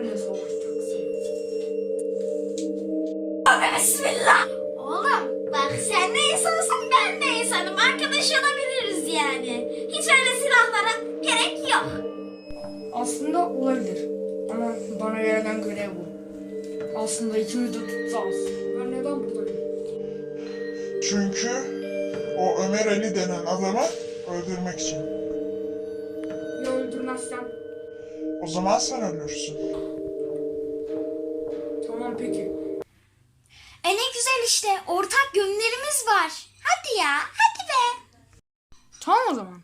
benimle savaşacaksın. Bismillah. Oğlum bak sen ne insansın ben de insanım. Arkadaş olabiliriz yani. Hiç öyle silahlara gerek yok. Aslında olabilir. Ama bana verilen görev bu. Aslında ikimiz de tutacağız. Ben neden buradayım? Çünkü o Ömer Ali denen adamı öldürmek için. Ya öldürmezsem? O zaman sen ölürsün. Tamam peki. E ne güzel işte ortak yönlerimiz var. Hadi ya hadi be. Tamam o zaman.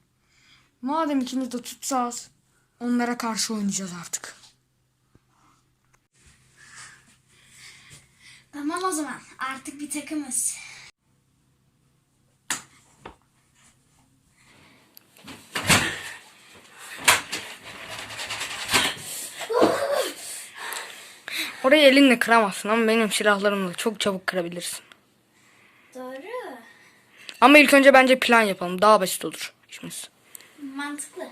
Madem ikimiz de tutacağız, onlara karşı oynayacağız artık. Tamam o zaman artık bir takımız. Orayı elinle kıramazsın ama benim silahlarımla çok çabuk kırabilirsin. Doğru. Ama ilk önce bence plan yapalım. Daha basit olur işimiz. Mantıklı.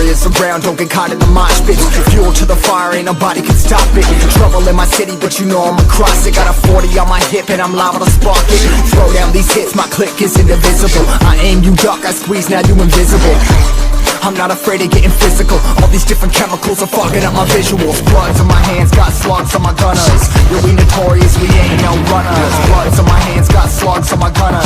Warriors around, don't get caught in the mosh pit. Fuel to the fire, ain't nobody can stop it. Trouble in my city, but you know I'm across it Got a 40 on my hip and I'm liable to spark it. Throw down these hits, my click is indivisible. I aim, you duck, I squeeze, now you invisible. I'm not afraid of getting physical. All these different chemicals are fucking up my visuals. Bloods on my hands, got slugs on my gunners. Yeah, we notorious, we ain't no runners. Bloods on my hands, got slugs on my gunners